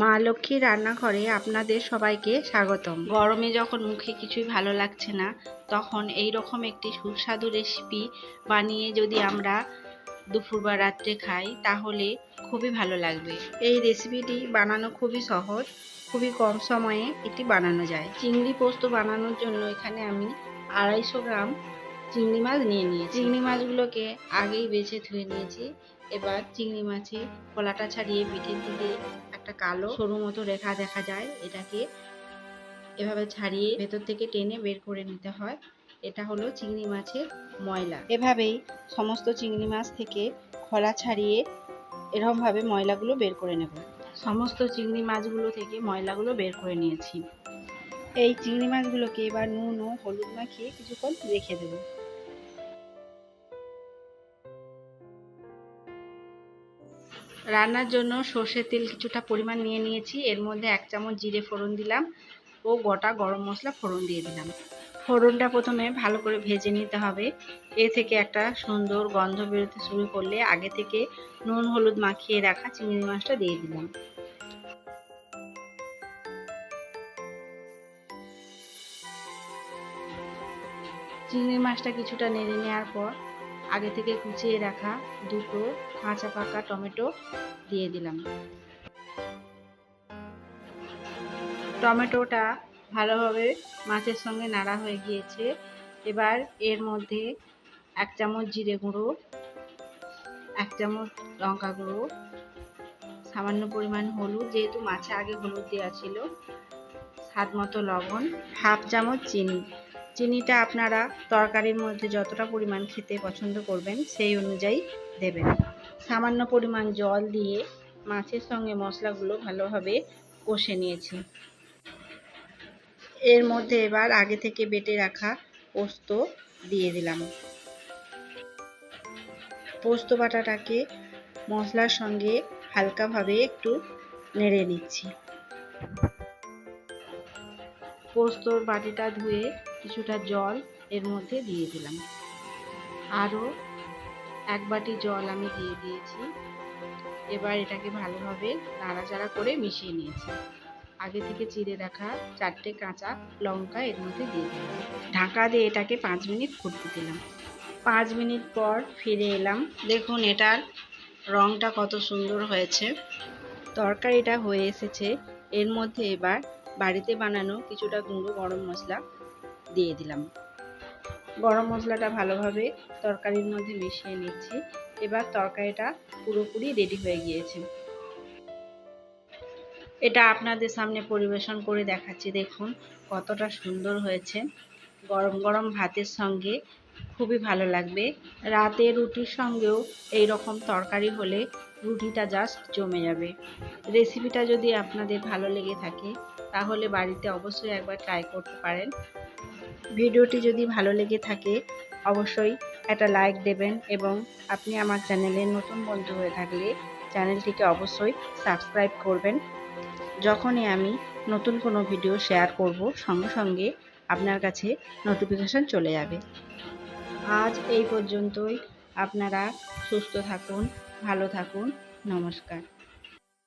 মা লক্ষ্মীর রান্নাঘরে আপনাদের সবাইকে স্বাগতম। গরমে যখন মুখে কিছুই ভালো লাগছে না তখন এই রকম একটি সুস্বাদু রেসিপি বানিয়ে যদি আমরা দুপুর বা রাত্রে খাই তাহলে খুবই ভালো লাগবে। এই রেসিপিটি বানানো খুবই সহজ খুবই কম সময়ে এটি বানানো যায়। চিংড়ি পোস্ত বানানোর জন্য এখানে আমি আড়াইশো গ্রাম চিংড়ি মাছ নিয়ে নিয়েছি। চিংড়ি মাছগুলোকে আগেই বেছে ধুয়ে নিয়েছি। এবার চিংড়ি মাছে কলাটা ছাড়িয়ে পিঠের দিকে একটা কালো সরু মতো রেখা দেখা যায়। এটাকে এভাবে ছাড়িয়ে ভেতর থেকে টেনে বের করে নিতে হয়। এটা হলো চিংড়ি মাছের ময়লা। এভাবেই সমস্ত চিংড়ি মাছ থেকে খোলা ছাড়িয়ে এরকমভাবে ময়লাগুলো বের করে নেব। সমস্ত চিংড়ি মাছগুলো থেকে ময়লাগুলো বের করে নিয়েছি। এই চিংড়ি মাছগুলোকে এবার নুন ও হলুদ মাখিয়ে কিছুক্ষণ রেখে দেবো। রান্নার জন্য সর্ষের তেল কিছুটা পরিমাণ নিয়ে নিয়েছি। এর মধ্যে এক চামচ জিরে ফোড়ন দিলাম ও গোটা গরম মশলা ফোড়ন দিয়ে দিলাম। ফোড়নটা প্রথমে ভালো করে ভেজে নিতে হবে। এ থেকে একটা সুন্দর গন্ধ বেরোতে শুরু করলে আগে থেকে নুন, হলুদ মাখিয়ে রাখা চিংড়ি মাছটা দিয়ে দিলাম। চিংড়ি মাছটা কিছুটা নেড়ে নেওয়ার পর আগে থেকে কুচিয়ে রাখা দুটো কাঁচা পাকা টমেটো দিয়ে দিলাম। টমেটোটা ভালোভাবে মাছের সঙ্গে নাড়া হয়ে গিয়েছে। এবার এর মধ্যে এক চামচ জিরে গুঁড়ো, এক চামচ লঙ্কা গুঁড়ো, সামান্য পরিমাণ হলুদ, যেহেতু মাছে আগে হলুদ দেওয়া ছিল স্বাদ মতো লবণ, হাফ চামচ চিনি। চিনিটা আপনারা তরকারির মধ্যে যতটা পরিমাণ খেতে পছন্দ করবেন, সেই অনুযায়ী দেবেন। সামান্য পরিমাণ জল দিয়ে মাছের সঙ্গে মশলাগুলো ভালোভাবে কষে নিয়েছি। এর মধ্যে এবার আগে থেকে বেটে রাখা পোস্ত দিয়ে দিলাম। পোস্ত বাটাটাকে মশলার সঙ্গে হালকাভাবে একটু নেড়ে নিচ্ছি। পোস্তর বাটিটা ধুয়ে কিছুটা জল এর মধ্যে দিয়ে দিলাম। আরও এক বাটি জল আমি দিয়ে দিয়েছি। এবার এটাকে ভালোভাবে নাড়াচাড়া করে মিশিয়ে নিয়েছি। আগে থেকে চিড়ে রাখা চারটে কাঁচা লঙ্কা এর মধ্যে দিয়ে দিলাম। ঢাকা দিয়ে এটাকে পাঁচ মিনিট ফুটতে দিলাম। পাঁচ মিনিট পর ফিরে এলাম। দেখুন, এটার রঙটা কত সুন্দর হয়েছে। তরকারিটা হয়ে এসেছে। এর মধ্যে এবার বাড়িতে বানানো কিছুটা গুঁড়ো গরম মশলা দিয়ে দিলাম। গরম মশলাটা ভালোভাবে তরকারির মধ্যে মিশিয়ে নিচ্ছি। এবার তরকারিটা পুরোপুরি রেডি হয়ে গিয়েছে। এটা আপনাদের সামনে পরিবেশন করে দেখাচ্ছি। দেখুন কতটা সুন্দর হয়েছে। গরম গরম ভাতের সঙ্গে খুবই ভালো লাগবে। রাতে রুটির সঙ্গেও এই রকম তরকারি হলে রুটিটা জাস্ট জমে যাবে। রেসিপিটা যদি আপনাদের ভালো লেগে থাকে, তাহলে বাড়িতে অবশ্যই একবার ট্রাই করতে পারেন। ভিডিওটি যদি ভালো লেগে থাকে, অবশ্যই একটা লাইক দেবেন এবং আপনি আমার চ্যানেলে নতুন বন্ধু হয়ে থাকলে চ্যানেলটিকে অবশ্যই সাবস্ক্রাইব করবেন। যখনই আমি নতুন কোনো ভিডিও শেয়ার করব, সঙ্গে সঙ্গে আপনার কাছে নোটিফিকেশান চলে যাবে। আজ এই পর্যন্তই। আপনারা সুস্থ থাকুন। ভালো থাকুন নমস্কার।